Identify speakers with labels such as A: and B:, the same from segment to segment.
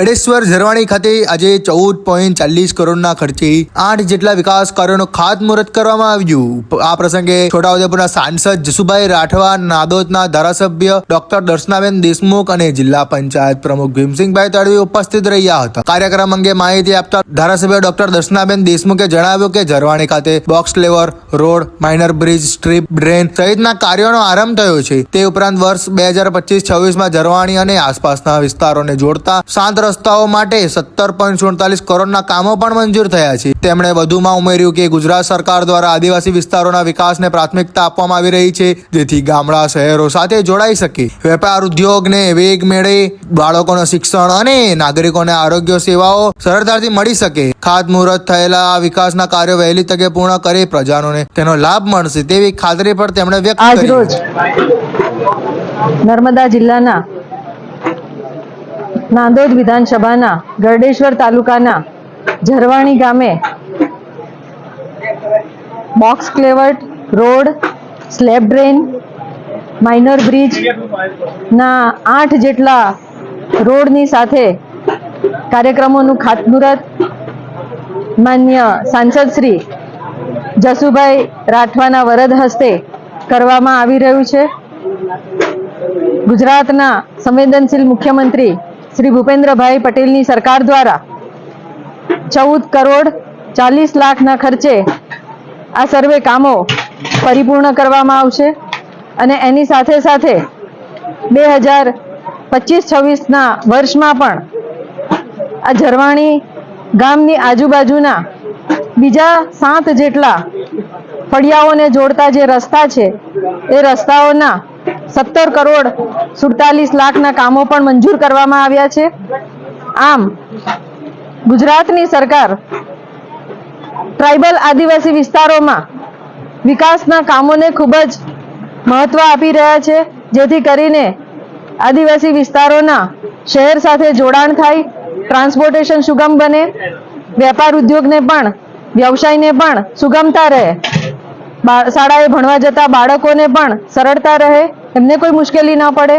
A: ગળેશ્વર ઝરવાણી ખાતે આજે ચૌદ પોઈન્ટ ચાલીસ કરોડના ખર્ચે આઠ જેટલા વિકાસ કાર્યોનું ખાતમુહૂર્ત કરવામાં આવ્યું. આ પ્રસંગે છોટાઉદેપુરના સાંસદ જસુભાઈ રાઠવા, નાદોદના ધારાસભ્ય ડોક્ટર દર્શનાબેન દેશમુખ અને જિલ્લા પંચાયત પ્રમુખ ભીમસિંહભાઈ તડવી ઉપસ્થિત રહ્યા હતા. કાર્યક્રમ અંગે માહિતી આપતા ધારાસભ્ય ડોક્ટર દર્શનાબેન દેશમુખે જણાવ્યું કે ઝરવાણી ખાતે box લેવર, road, minor bridge, strip, drain સહિતના કાર્યોનો આરંભ થયો છે. તે ઉપરાંત વર્ષ બે હજાર પચીસ છવ્વીસમાં ઝરવાણી અને આસપાસના વિસ્તારોને જોડતા સાત રસ્તાઓ માટે સત્તર પોઈન્ટ સુડતાલીસ કરોડના કામો પણ મંજૂર થયા છે. તેમણે વધુમાં ઉમેર્યું કે ગુજરાત સરકાર દ્વારા આદિવાસી વિસ્તારોના વિકાસને પ્રાથમિકતા આપવામાં આવી રહી છે જેથી ગામડા શહેરો સાથે જોડાઈ શકે. વેપાર ઉદ્યોગને વેગ મેળે બાળકોનું શિક્ષણ અને નાગરિકોને આરોગ્ય સેવાઓ સરળતાથી મળી શકે. ખાતમુહૂર્ત થયેલા આ વિકાસના કાર્યો વહેલી તકે પૂર્ણ કરી પ્રજાનોને તેનો લાભ મળશે તેવી ખાતરી પણ તેમણે વ્યક્ત કરી
B: નર્મદા જિલ્લાના નાંદોદ વિધાનસભાના ગરડેશ્વર તાલુકાના ઝરવાણી ગામે box culvert road, slab drain minor bridge ના આઠ જેટલા રોડની સાથે કાર્યક્રમોનું ખાતમુહૂર્ત માન્ય સાંસદ શ્રી જસુભાઈ રાઠવાના વરદ હસ્તે કરવામાં આવી રહ્યું છે. ગુજરાતના સંવેદનશીલ મુખ્યમંત્રી શ્રી ભૂપેન્દ્રભાઈ પટેલની સરકાર દ્વારા ચૌદ કરોડ ચાલીસ લાખના ખર્ચે આ સર્વે કામો પરિપૂર્ણ કરવામાં આવશે અને એની સાથે સાથે બે હજાર પચીસ છવ્વીસના વર્ષમાં પણ આ ઝરવાણી ગામની આજુબાજુના બીજા સાત જેટલા ફળિયાઓને જોડતા જે રસ્તા છે, એ રસ્તાઓના સત્તર કરોડ સુડતાલીસ લાખના કામો પણ મંજૂર કરવામાં આવ્યા છે. આમ, ગુજરાતની સરકાર ટ્રાઇબલ આદિવાસી વિસ્તારોમાં વિકાસના કામોને ખૂબ જ મહત્વ આપી રહ્યા છે, જેથી કરીને આદિવાસી વિસ્તારોના શહેર સાથે જોડાણ થાય, ટ્રાન્સપોર્ટેશન સુગમ બને, વેપાર ઉદ્યોગને પણ, વ્યવસાયને પણ સુગમતા રહે. શાળાએ ભણવા જતા બાળકોને પણ સરળતા રહે, એમને કોઈ મુશ્કેલી ન પડે.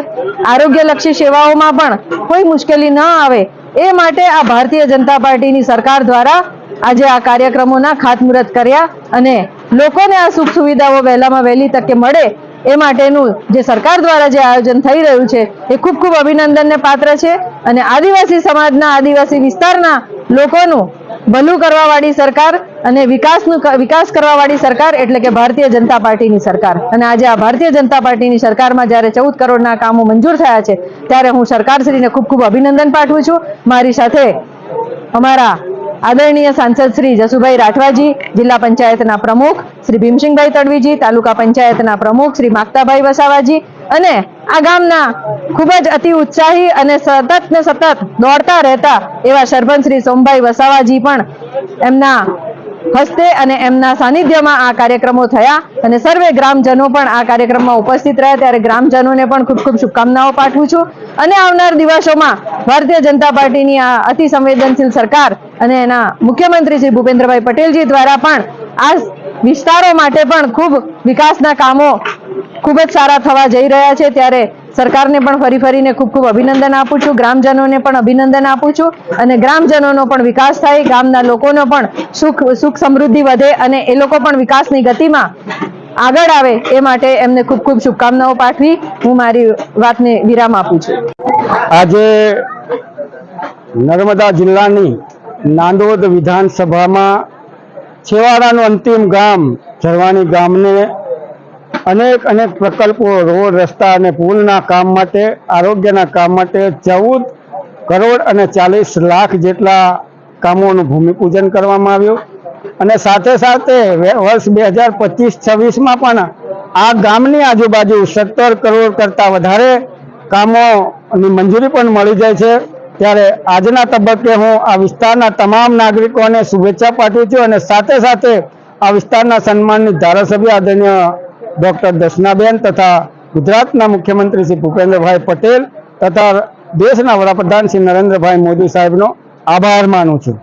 B: આરોગ્યલક્ષી સેવાઓમાં પણ કોઈ મુશ્કેલી ન આવે. એ માટે આ ભારતીય જનતા પાર્ટીની સરકાર દ્વારા આજે આ કાર્યક્રમોના ખાતમુહૂર્ત કર્યા અને લોકોને આ સુખ સુવિધાઓ વહેલામાં વહેલી તકે મળે એ માટેનું જે સરકાર દ્વારા જે આયોજન થઈ રહ્યું છે, એ ખૂબ ખૂબ અભિનંદનને પાત્ર છે. અને આદિવાસી સમાજના આદિવાસી વિસ્તારના લોકોનું ભલું કરવા વાળી સરકાર અને વિકાસનું વિકાસ કરવા વાળી સરકાર એટલે કે ભારતીય જનતા પાર્ટીની સરકાર. અને આજે આ ભારતીય જનતા પાર્ટીની સરકારમાં જ્યારે ચૌદ કરોડના કામો મંજૂર થયા છે, ત્યારે હું સરકારશ્રીને ખૂબ ખૂબ અભિનંદન પાઠવું છું. મારી સાથે અમારા આદરણીય સાંસદ શ્રી જસુભાઈ રાઠવાજી, જિલ્લા પંચાયતના પ્રમુખ શ્રી ભીમસિંહભાઈ તડવીજી, તાલુકા પંચાયતના પ્રમુખ શ્રી માગતાભાઈ વસાવાજી અને આ ગામના ખૂબ જ અતિ ઉત્સાહી અને સતત ને સતત દોડતા રહેતા એવા સરપંચ શ્રી સોમભાઈ વસાવાજી પણ એમના હસ્તે અને એમના સાનિધ્યમાં આ કાર્યક્રમો થયા અને સર્વે ગ્રામજનો પણ આ કાર્યક્રમમાં ઉપસ્થિત રહ્યા. ત્યારે ગ્રામજનોને પણ ખૂબ ખૂબ શુભકામનાઓ પાઠવું છું. અને આવનાર દિવસોમાં ભારતીય જનતા પાર્ટીની આ અતિ સંવેદનશીલ સરકાર અને એના મુખ્યમંત્રી શ્રી ભૂપેન્દ્રભાઈ પટેલજી દ્વારા પણ આ વિસ્તારો માટે પણ ખૂબ વિકાસના કામો ખૂબ જ સારા થવા જઈ રહ્યા છે ત્યારે સરકારને પણ ફરી ફરીને ખૂબ ખૂબ અભિનંદન આપું છું. ગ્રામજનોને પણ અભિનંદન આપું છું અને ગ્રામજનોનો પણ વિકાસ થાય, ગામના લોકોનો પણ સુખ સુખ સમૃદ્ધિ વધે અને એ લોકો પણ વિકાસની ગતિમાં આગળ આવે એ માટે એમને ખૂબ ખૂબ શુભકામનાઓ પાઠવી. હું મારી વાતને વિરામ આપું છું.
C: આજે નર્મદા જિલ્લાની નાંદોદ વિધાનસભામાં છેવાડાનું અંતિમ ગામ ઝરવાણી ગામને અનેક અનેક પ્રકલ્પો રોડ, રસ્તા અને પુલના કામ માટે, આરોગ્યના કામ માટે ચૌદ કરોડ અને ચાલીસ લાખ જેટલા કામોનું ભૂમિપૂજન કરવામાં આવ્યું. અને સાથે સાથે વર્ષ બે હજાર પચીસ છવ્વીસમાં પણ આ ગામની આજુબાજુ સત્તર કરોડ કરતાં વધારે કામોની મંજૂરી પણ મળી જાય છે. ત્યારે આજના તબક્કે હું આ વિસ્તારના તમામ નાગરિકોને શુભેચ્છા પાઠવું છું અને સાથે સાથે આ વિસ્તારના સન્માનની ધારાસભ્ય આદરણીય ડોક્ટર દર્શનાબેન તથા ગુજરાતના મુખ્યમંત્રી શ્રી ભૂપેન્દ્રભાઈ પટેલ તથા દેશના વડાપ્રધાન શ્રી નરેન્દ્રભાઈ મોદી સાહેબનો આભાર માનું છું.